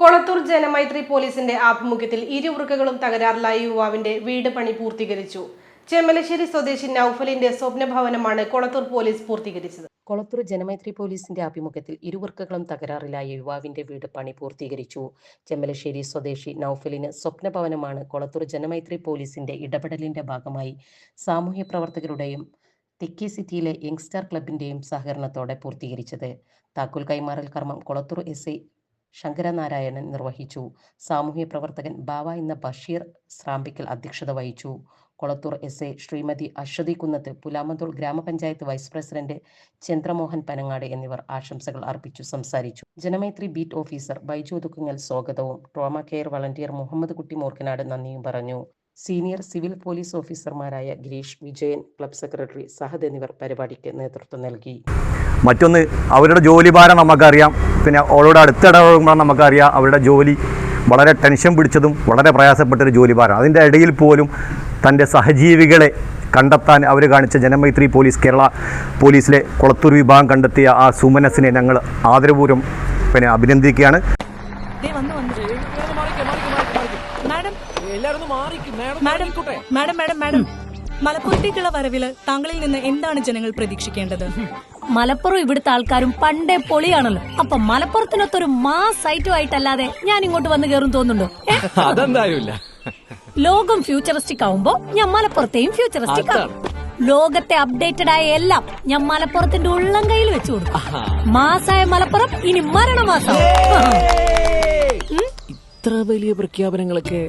കൊളത്തൂർ ജനമൈത്രി പോലീസിന്റെ ആഭിമുഖ്യത്തിൽ ഇരുവൃക്കകളും തകരാറിലായ യുവാവിന്റെ വീട് പണി പൂർത്തീകരിച്ചു. ചെമ്മലശ്ശേരി സ്വദേശി നൌഫലിന്റെ സ്വപ്നഭവനമാണ് കൊളത്തൂർ പോലീസ് പൂർത്തീകരിച്ചത്. കൊളത്തൂർ ജനമൈത്രി പോലീസിന്റെ ആഭിമുഖ്യത്തിൽ ഇരുവർക്കകളും തകരാറിലായ യുവാവിന്റെ വീട് പണി പൂർത്തീകരിച്ചു. ചെമ്മലശ്ശേരി സ്വദേശി നൌഫലിന് സ്വപ്നഭവനമാണ് കൊളത്തൂർ ജനമൈത്രി പോലീസിന്റെ ഇടപെടലിന്റെ ഭാഗമായി സാമൂഹ്യ പ്രവർത്തകരുടെയും തിക്കി സിറ്റിയിലെ യങ്സ്റ്റർ ക്ലബിന്റെയും സഹകരണത്തോടെ പൂർത്തീകരിച്ചത്. താക്കോൽ കൈമാറൽ കർമ്മം കൊളത്തൂർ എസ് ഐ ശങ്കരനാരായണൻ നിർവഹിച്ചു. സാമൂഹ്യ പ്രവർത്തകൻ ബാവ എന്ന ബഷീർ സ്രാമ്പിക്കൽ അധ്യക്ഷത വഹിച്ചു. കൊളത്തൂർ എസ് എ ശ്രീമതി അശ്വതി കുന്നത്ത് പുലാമന്തോൾ ഗ്രാമപഞ്ചായത്ത് വൈസ് പ്രസിഡന്റ് ചന്ദ്രമോഹൻ പനങ്ങാട് എന്നിവർ ആശംസകൾ അർപ്പിച്ചു സംസാരിച്ചു. ജനമൈത്രി ബീറ്റ് ഓഫീസർ ബൈജു ഒതുക്കുങ്ങൽ സ്വാഗതവും. ട്രോമ കെയർ വളണ്ടിയർ മുഹമ്മദ് കുട്ടി മൂർക്കനാട് നന്ദിയും പറഞ്ഞു. സീനിയർ സിവിൽ പോലീസ് ഓഫീസർമാരായ ഗിരീഷ് വിജയൻ ക്ലബ് സെക്രട്ടറി സഹദ് എന്നിവർ പരിപാടിക്ക് നേതൃത്വം നൽകി. മറ്റൊന്ന് അവരുടെ ജോലിഭാരം നമുക്കറിയാം. പിന്നെ അവളോട് അടുത്ത് ഇടപഴകുമ്പോഴാണ് നമുക്കറിയാം അവരുടെ ജോലി വളരെ ടെൻഷൻ പിടിച്ചതും വളരെ പ്രയാസപ്പെട്ടൊരു ജോലി ഭാരം അതിന്റെ ഇടയിൽ പോലും തന്റെ സഹജീവികളെ കണ്ടെത്താൻ അവർ കാണിച്ച ജനമൈത്രി പോലീസ് കേരള പോലീസിലെ കൊളത്തൂർ വിഭാഗം കണ്ടെത്തിയ ആ സുമനസിനെ ഞങ്ങൾ ആദരപൂർവം പിന്നെ അഭിനന്ദിക്കുകയാണ്. ദേ വന്നു വന്നു മാഡം എല്ലാരും ഒന്ന് മാറിക്ക് madam. Madam മാറിക്കോട്ടെ. Madam madam madam. മലപ്പുറത്തേക്കുള്ള വരവിൽ താങ്കളിൽ നിന്ന് എന്താണ് ജനങ്ങൾ പ്രതീക്ഷിക്കേണ്ടത്? മലപ്പുറം ഇവിടുത്തെ ആൾക്കാരും പണ്ടേ പൊളിയാണല്ലോ. അപ്പൊ മലപ്പുറത്തിനൊത്തൊരു മാസ് ഐറ്റം ആയിട്ടല്ലാതെ ഞാൻ ഇങ്ങോട്ട് വന്ന് കയറും തോന്നുന്നുണ്ടോ? അതെന്തായാലും ലോകം ഫ്യൂച്ചറിസ്റ്റിക് ആവുമ്പോ ഞാൻ മലപ്പുറത്തെയും ഫ്യൂച്ചറിസ്റ്റിക് ആവും ലോകത്തെ അപ്ഡേറ്റഡ് ആയ എല്ലാം ഞാൻ മലപ്പുറത്തിന്റെ ഉള്ളം കയ്യിൽ വെച്ചു കൊടുക്കും. മാസായ മലപ്പുറം ഇനി മരണമാസം. ഇത്ര വലിയ പ്രഖ്യാപനങ്ങളൊക്കെ